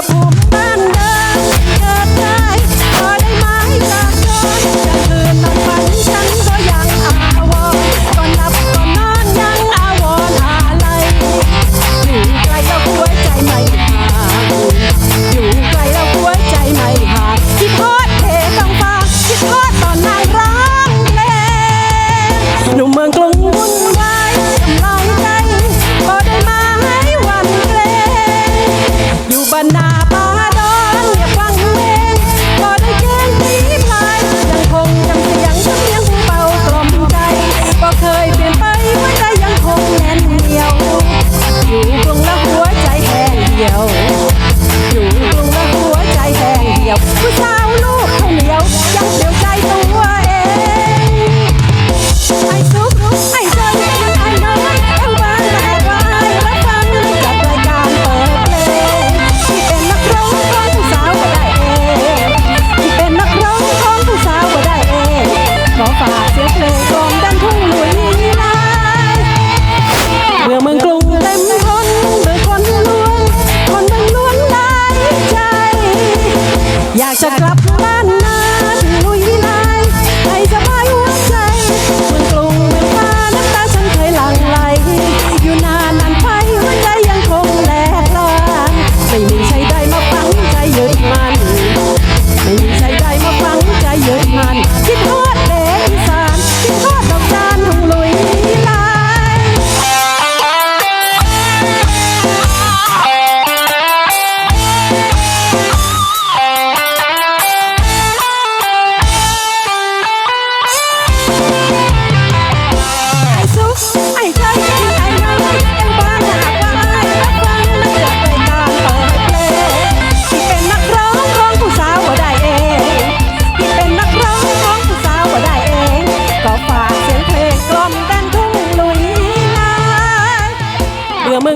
ಪ್ರಭು บ้ อ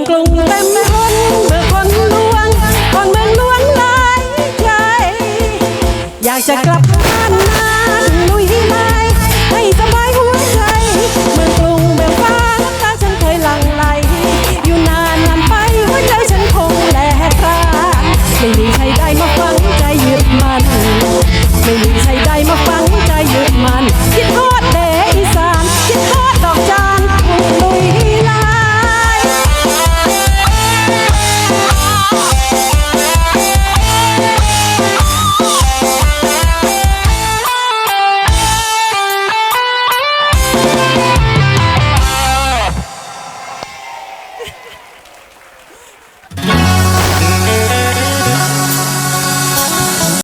กลุ่มเต็มไปหมดเมื่อคนล้วงคนเมืองล้วงหลายใจ อยากจะกลับบ้านนานลุยไม้ให้สบายหัวใจเมืองกรุงเมืฟ้าน้ำาฉันเคยหลั่งไหล อยู่นานลานไปหัวใจฉันคงแหลกราไม่มีใครได้มาฟังใจหยุดมัน ไม่มีใครได้มาฟังใจหยุดมันคิดเขา